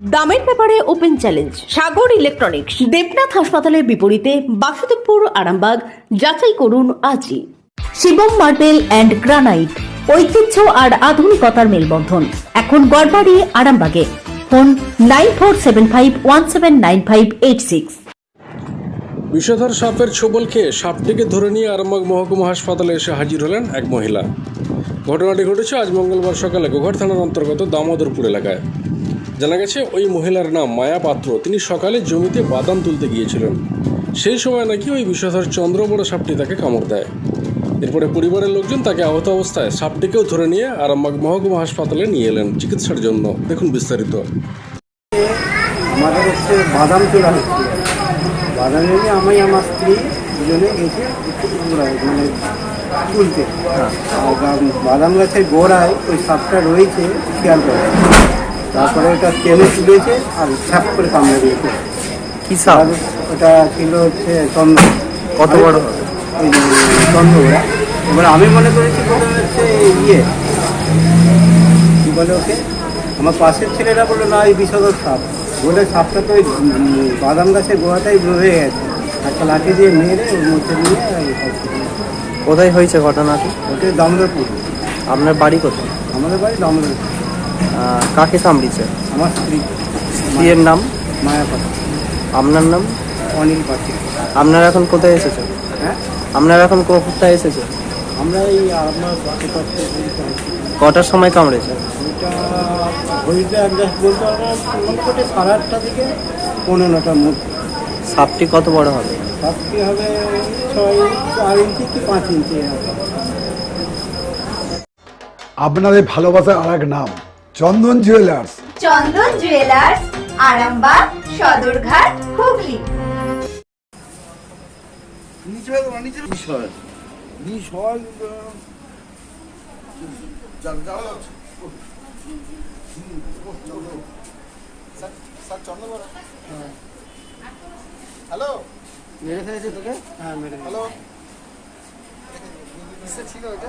দামের ব্যাপারে open challenge, Sagar electronics, Debnath হাসপাতালের বিপরীতে বাসুদেবপুর, আরামবাগ, যাচাই করুন আজই। শিবম মার্বেল অ্যান্ড গ্রানাইট, ঐতিহ্য আর আধুনিকতার মেলবন্ধন। এখন গড়বাড়ি, আরামবাগে। Phone nine four seven five one seven nine five eight six. বিষধর সাপের ছোবল খেয়ে সাপটিকে ধরে নিয়ে আরামবাগ মহকুমা হাসপাতালে এসে হাজির হলেন এক মহিলা। ঘটনাটি ঘটেছে আজ মঙ্গলবার সকালে গোঘাট থানার অন্তর্গত দামোদরপুর এলাকায়। জানা গেছে ওই মহিলার নাম মায়া পাত্র। তিনি সকালে জমিতে বাদাম তুলতে গিয়েছিলেন। সেই সময় নাকি ওই বিষধর চন্দ্রবড় সাপটি তাকে কামড় দেয়। এরপরে পরিবারের লোকজন তাকে আহত অবস্থায় সাপটিকেও ধরে নিয়ে আরামবাগ মহকুমা হাসপাতালে নিয়ে এলেন চিকিৎসার জন্য। দেখুন বিস্তারিত। আমাদের হচ্ছে বাদাম তোলা হচ্ছে। বাদাম নিয়ে আমি আমার স্ত্রী দুজনে গেছি মানে তুলতে। বাদাম গাছের গোড়ায় ওই সাপটা রয়েছে খেয়াল করে। তারপরে ওটা টেনে তুলেছে আর ছাপ করে কামড়ে দিয়েছে। কি সাপ ওটা ছিল হচ্ছে চন্দ্র। কত বড়? ওই চন্দ্র ওরা এবার আমি মনে করেছি হচ্ছে ইয়ে। কী বলে ওকে? আমার পাশের ছেলেরা বলল না এই বিষধর সাপ। বলে সাপটা তো ওই বাদাম গাছের গোড়াটাই রয়ে গেছে। একটা লাঠি দিয়ে মেরে ওর মধ্যে নিয়ে। কোথায় হয়েছে ঘটনাটি? ওটা দামোদরপুর। আপনার বাড়ি কোথায়? আমাদের বাড়ি দামোদরপুর। কাকে কামড়িছে আমার স্ত্রী। স্ত্রীর নাম? মায়া পাত্র। আপনার নাম? অনিল পাত্র। আপনার এখন কোথায় এসেছে হ্যাঁ? আপনার এখন কোথায় এসেছে আমরা এই আপনার কটার সময় কামড়েছে? ওইটা ঘড়িটা অ্যাডজাস্ট বলতে মোটামুটি সাড়ে আটটা থেকে পনেরো নটার মধ্যে। সাপটি কত বড় হবে? সাতটি হবে ছয় চার ইঞ্চি কি পাঁচ ইঞ্চি হবে আপনাদের ভালোবাসার আর এক নাম। Chandan jewellers Chandan jewellers Arambagh Sadarghat Hooghly. মেরে ফেলেছে তোকে? হ্যাঁ মেরে হ্যালো? ছিল এটা